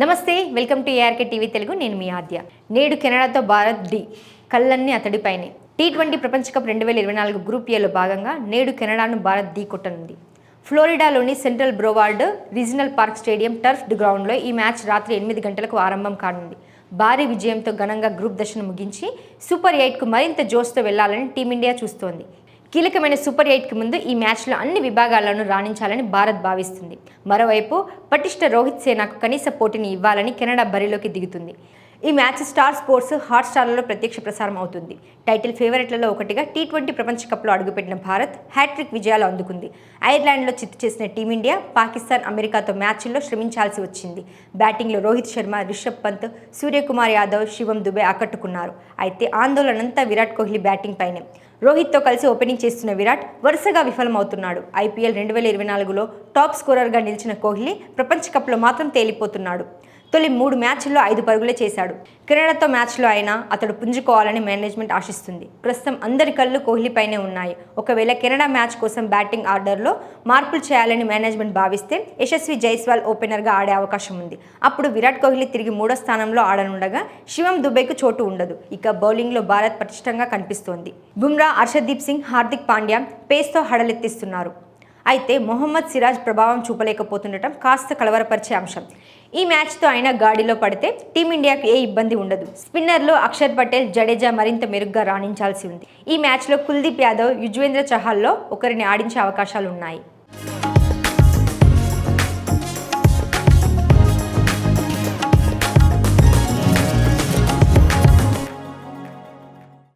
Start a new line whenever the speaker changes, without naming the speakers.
నమస్తే welcome to ARK TV Telugu. నేను మీ ఆద్య. నేడు కెనడాతో భారత్ డి కళ్ళన్నీ అతడిపైనే. టీ ట్వంటీ ప్రపంచ కప్ రెండు వేల ఇరవై నాలుగు గ్రూప్ ఏలో భాగంగా నేడు కెనడాను భారత్ ఢీ కొట్టనుంది. ఫ్లోరిడాలోని central Broward regional park stadium turf గ్రౌండ్లో ఈ మ్యాచ్ రాత్రి ఎనిమిది గంటలకు ఆరంభం కానుంది. భారీ విజయంతో ఘనంగా గ్రూప్ దశను ముగించి సూపర్ ఎయిట్కు మరింత జోష్తో వెళ్ళాలని టీమిండియా చూస్తోంది. కీలకమైన సూపర్ ఎయిట్కి ముందు ఈ మ్యాచ్లో అన్ని విభాగాల్లోనూ రాణించాలని భారత్ భావిస్తుంది. మరోవైపు పటిష్ట రోహిత్ సేనాకు కనీస పోటీని ఇవ్వాలని కెనడా బరిలోకి దిగుతుంది. ఈ మ్యాచ్ స్టార్ స్పోర్ట్స్ హాట్స్టార్లలో ప్రత్యక్ష ప్రసారం అవుతుంది. టైటిల్ ఫేవరెట్లలో ఒకటిగా టీ ట్వంటీ ప్రపంచ కప్లో అడుగుపెట్టిన భారత్ హ్యాట్రిక్ విజయాలు అందుకుంది. ఐర్లాండ్లో చిత్తు చేసిన టీమిండియా పాకిస్తాన్ అమెరికాతో మ్యాచ్ల్లో శ్రమించాల్సి వచ్చింది. బ్యాటింగ్లో రోహిత్ శర్మ రిషబ్ పంత్ సూర్యకుమార్ యాదవ్ శివం దుబే ఆకట్టుకున్నారు. అయితే ఆందోళనంతా విరాట్ కోహ్లీ బ్యాటింగ్ పైనే. రోహిత్తో కలిసి ఓపెనింగ్ చేస్తున్న విరాట్ వరుసగా విఫలమవుతున్నాడు. ఐపీఎల్ రెండు వేల ఇరవై నాలుగులో టాప్ స్కోరర్గా నిలిచిన కోహ్లీ ప్రపంచ కప్లో మాత్రం తేలిపోతున్నాడు. తొలి మూడు మ్యాచ్ల్లో ఐదు పరుగులే చేశాడు. కెనడాతో మ్యాచ్లో అయినా అతడు పుంజుకోవాలని మేనేజ్మెంట్ ఆశిస్తుంది. ప్రస్తుతం అందరి కళ్ళు కోహ్లీపైనే ఉన్నాయి. ఒకవేళ కెనడా మ్యాచ్ కోసం బ్యాటింగ్ ఆర్డర్లో మార్పులు చేయాలని మేనేజ్మెంట్ భావిస్తే యశస్వి జైస్వాల్ ఓపెనర్గా ఆడే అవకాశం ఉంది. అప్పుడు విరాట్ కోహ్లీ తిరిగి మూడో స్థానంలో ఆడనుండగా శివం దుబేకు చోటు ఉండదు. ఇక బౌలింగ్లో భారత్ పటిష్టంగా కనిపిస్తోంది. బుమ్రా హర్షదీప్ సింగ్ హార్దిక్ పాండ్యా పేస్తో హడలెత్తిస్తున్నారు. అయితే మొహమ్మద్ సిరాజ్ ప్రభావం చూపలేకపోతుండటం కాస్త కలవరపరిచే అంశం. ఈ మ్యాచ్తో అయినా గాడిలో పడితే టీమిండియాకు ఏ ఇబ్బంది ఉండదు. స్పిన్నర్లో అక్షర్ పటేల్ జడేజా మరింత మెరుగ్గా రాణించాల్సి ఉంది. ఈ మ్యాచ్లో కుల్దీప్ యాదవ్ యుజ్వేంద్ర చహాల్లో ఒకరిని ఆడించే అవకాశాలు ఉన్నాయి